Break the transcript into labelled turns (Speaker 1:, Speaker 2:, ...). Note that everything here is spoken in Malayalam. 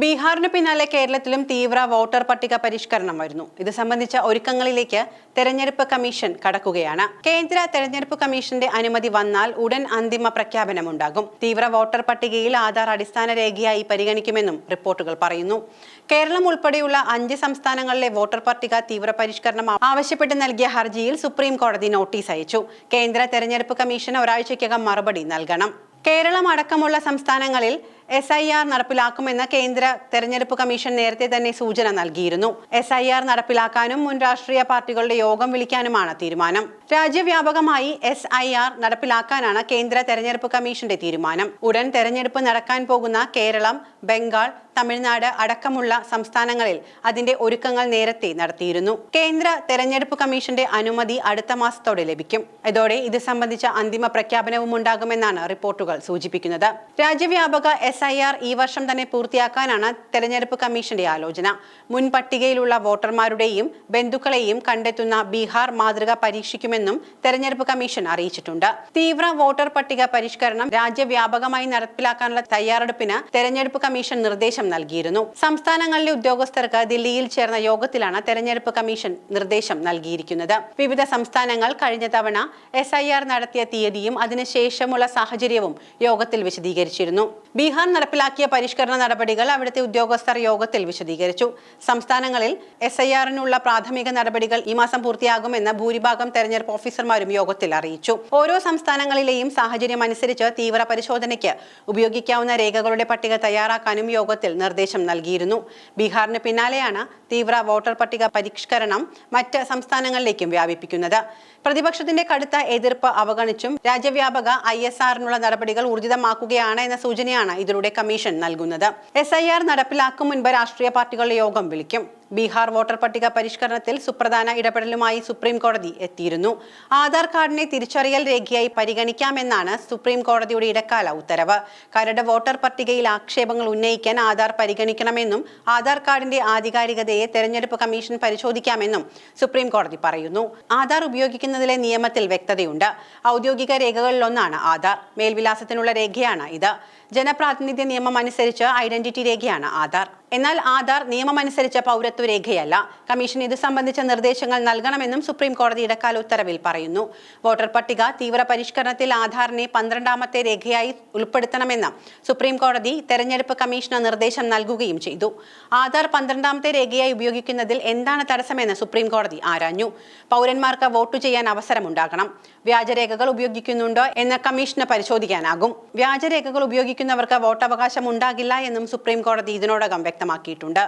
Speaker 1: ബീഹാറിന് പിന്നാലെ കേരളത്തിലും തീവ്ര വോട്ടർ പട്ടിക പരിഷ്കരണം വരുന്നു. ഇത് സംബന്ധിച്ച ഒരുക്കങ്ങളിലേക്ക് തെരഞ്ഞെടുപ്പ് കമ്മീഷൻ കടക്കുകയാണ്. കേന്ദ്ര തെരഞ്ഞെടുപ്പ് കമ്മീഷന്റെ അനുമതി വന്നാൽ ഉടൻ അന്തിമ പ്രഖ്യാപനമുണ്ടാകും. തീവ്ര വോട്ടർ പട്ടികയിൽ ആധാർ അടിസ്ഥാന രേഖയായി പരിഗണിക്കുമെന്നും റിപ്പോർട്ടുകൾ പറയുന്നു. കേരളം ഉൾപ്പെടെയുള്ള അഞ്ച് സംസ്ഥാനങ്ങളിലെ വോട്ടർ പട്ടിക തീവ്ര പരിഷ്കരണം ആവശ്യപ്പെട്ട് നൽകിയ ഹർജിയിൽ സുപ്രീം കോടതി നോട്ടീസ് അയച്ചു. കേന്ദ്ര തെരഞ്ഞെടുപ്പ് കമ്മീഷൻ ഒരാഴ്ചയ്ക്കകം മറുപടി നൽകണം. കേരളം അടക്കമുള്ള സംസ്ഥാനങ്ങളിൽ എസ് ഐ ആർ നടപ്പിലാക്കുമെന്ന് കേന്ദ്ര തെരഞ്ഞെടുപ്പ് കമ്മീഷൻ നേരത്തെ തന്നെ സൂചന നൽകിയിരുന്നു. എസ് ഐ ആർ നടപ്പിലാക്കാനും മുൻ രാഷ്ട്രീയ പാർട്ടികളുടെ യോഗം വിളിക്കാനുമാണ് തീരുമാനം. രാജ്യവ്യാപകമായി എസ് ഐ ആർ നടപ്പിലാക്കാനാണ് കേന്ദ്ര തെരഞ്ഞെടുപ്പ് കമ്മീഷന്റെ തീരുമാനം. ഉടൻ തെരഞ്ഞെടുപ്പ് നടക്കാൻ പോകുന്ന കേരളം ബംഗാൾ തമിഴ്നാട് അടക്കമുള്ള സംസ്ഥാനങ്ങളിൽ അതിന്റെ ഒരുക്കങ്ങൾ നേരത്തെ നടത്തിയിരുന്നു. കേന്ദ്ര തെരഞ്ഞെടുപ്പ് കമ്മീഷന്റെ അനുമതി അടുത്ത മാസത്തോടെ ലഭിക്കും. ഇതോടെ ഇത് സംബന്ധിച്ച അന്തിമ പ്രഖ്യാപനവും ഉണ്ടാകുമെന്നാണ് റിപ്പോർട്ടുകൾ സൂചിപ്പിക്കുന്നത്. രാജ്യവ്യാപക എസ് ഐ ആർ ഈ വർഷം തന്നെ പൂർത്തിയാക്കാനാണ് തെരഞ്ഞെടുപ്പ് കമ്മീഷന്റെ ആലോചന. മുൻപട്ടികയിലുള്ള വോട്ടർമാരുടെയും ബന്ധുക്കളെയും കണ്ടെത്തുന്ന ബീഹാർ മാതൃക പരീക്ഷിക്കുമെന്നും തെരഞ്ഞെടുപ്പ് കമ്മീഷൻ അറിയിച്ചിട്ടുണ്ട്. തീവ്ര വോട്ടർ പട്ടിക പരിഷ്കരണം രാജ്യവ്യാപകമായി നടപ്പിലാക്കാനുള്ള തയ്യാറെടുപ്പിന് തെരഞ്ഞെടുപ്പ് കമ്മീഷൻ നിർദ്ദേശം നൽകിയിരുന്നു. സംസ്ഥാനങ്ങളിലെ ഉദ്യോഗസ്ഥർക്ക് ദില്ലിയിൽ ചേർന്ന യോഗത്തിലാണ് തെരഞ്ഞെടുപ്പ് കമ്മീഷൻ നിർദ്ദേശം നൽകിയിരിക്കുന്നത്. വിവിധ സംസ്ഥാനങ്ങൾ കഴിഞ്ഞ തവണ എസ് ഐ ആർ നടത്തിയ തീയതിയും അതിനുശേഷമുള്ള സാഹചര്യവും യോഗത്തിൽ വിശദീകരിച്ചിരുന്നു. ബീഹാർ നടപ്പിലാക്കിയ പരിഷ്കരണ നടപടികൾ അവിടുത്തെ ഉദ്യോഗസ്ഥർ യോഗത്തിൽ വിശദീകരിച്ചു. സംസ്ഥാനങ്ങളിൽ എസ് ഐ ആറിനുള്ള പ്രാഥമിക നടപടികൾ ഈ മാസം പൂർത്തിയാകുമെന്ന് ഭൂരിഭാഗം തെരഞ്ഞെടുപ്പ് ഓഫീസർമാരും യോഗത്തിൽ അറിയിച്ചു. ഓരോ സംസ്ഥാനങ്ങളിലെയും സാഹചര്യം അനുസരിച്ച് തീവ്ര പരിശോധനയ്ക്ക് ഉപയോഗിക്കാവുന്ന രേഖകളുടെ പട്ടിക തയ്യാറാക്കാനും യോഗത്തിൽ നിർദ്ദേശം നൽകിയിരുന്നു. ബീഹാറിന് പിന്നാലെയാണ് തീവ്ര വോട്ടർ പട്ടിക പരിഷ്കരണം മറ്റ് സംസ്ഥാനങ്ങളിലേക്കും വ്യാപിപ്പിക്കുന്നത്. പ്രതിപക്ഷത്തിന്റെ കടുത്ത എതിർപ്പ് അവഗണിച്ചും രാജ്യവ്യാപക ഐ എസ് ആറിനുള്ള നടപടികൾ ഊർജിതമാക്കുകയാണ് എന്ന സൂചനയാണ് ഇതിലൂടെ കമ്മീഷൻ നൽകുന്നത്. എസ് ഐ ആർ നടപ്പിലാക്കും മുൻപ് രാഷ്ട്രീയ പാർട്ടികളുടെ യോഗം വിളിക്കും. ബീഹാർ വോട്ടർ പട്ടിക പരിഷ്കരണത്തിൽ സുപ്രധാന ഇടപെടലുമായി സുപ്രീം കോടതി എത്തിയിരുന്നു. ആധാർ കാർഡിനെ തിരിച്ചറിയൽ രേഖയായി പരിഗണിക്കാമെന്നാണ് സുപ്രീം കോടതിയുടെ ഇടക്കാല ഉത്തരവ്. കരട് വോട്ടർ പട്ടികയിൽ ആക്ഷേപങ്ങൾ ഉന്നയിക്കാൻ ആധാർ പരിഗണിക്കണമെന്നും ആധാർ കാർഡിന്റെ ആധികാരികതയെ തെരഞ്ഞെടുപ്പ് കമ്മീഷൻ പരിശോധിക്കാമെന്നും സുപ്രീം കോടതി പറയുന്നു. ആധാർ ഉപയോഗിക്കുന്നതിലെ നിയമത്തിൽ വ്യക്തതയുണ്ട്. ഔദ്യോഗിക രേഖകളിലൊന്നാണ് ആധാർ. മേൽവിലാസത്തിനുള്ള രേഖയാണ് ഇത്. ജനപ്രാതിനിധ്യ നിയമം അനുസരിച്ച് ഐഡന്റിറ്റി രേഖയാണ് ആധാർ. എന്നാൽ ആധാർ നിയമമനുസരിച്ച പൗരത്വ രേഖയല്ല. കമ്മീഷൻ ഇത് സംബന്ധിച്ച നിർദ്ദേശങ്ങൾ നൽകണമെന്നും സുപ്രീം കോടതി ഇടക്കാല ഉത്തരവിൽ പറയുന്നു. വോട്ടർ പട്ടിക തീവ്ര പരിഷ്കരണത്തിൽ ആധാറിനെ പന്ത്രണ്ടാമത്തെ രേഖയായി ഉൾപ്പെടുത്തണമെന്ന് സുപ്രീം കോടതി തെരഞ്ഞെടുപ്പ് കമ്മീഷന് നിർദ്ദേശം നൽകുകയും ചെയ്തു. ആധാർ പന്ത്രണ്ടാമത്തെ രേഖയായി ഉപയോഗിക്കുന്നതിൽ എന്താണ് തടസ്സമെന്ന് സുപ്രീം കോടതി ആരാഞ്ഞു. പൗരന്മാർക്ക് വോട്ട് ചെയ്യാൻ അവസരമുണ്ടാകണം. വ്യാജരേഖകൾ ഉപയോഗിക്കുന്നുണ്ടോ എന്ന് കമ്മീഷന് പരിശോധിക്കാനാകും. വ്യാജരേഖകൾ ഉപയോഗിക്കുന്നവർക്ക് വോട്ടവകാശം ഉണ്ടാകില്ല എന്നും സുപ്രീം കോടതി ഇതിനോടകം വ്യക്തമാക്കിയിട്ടുണ്ട്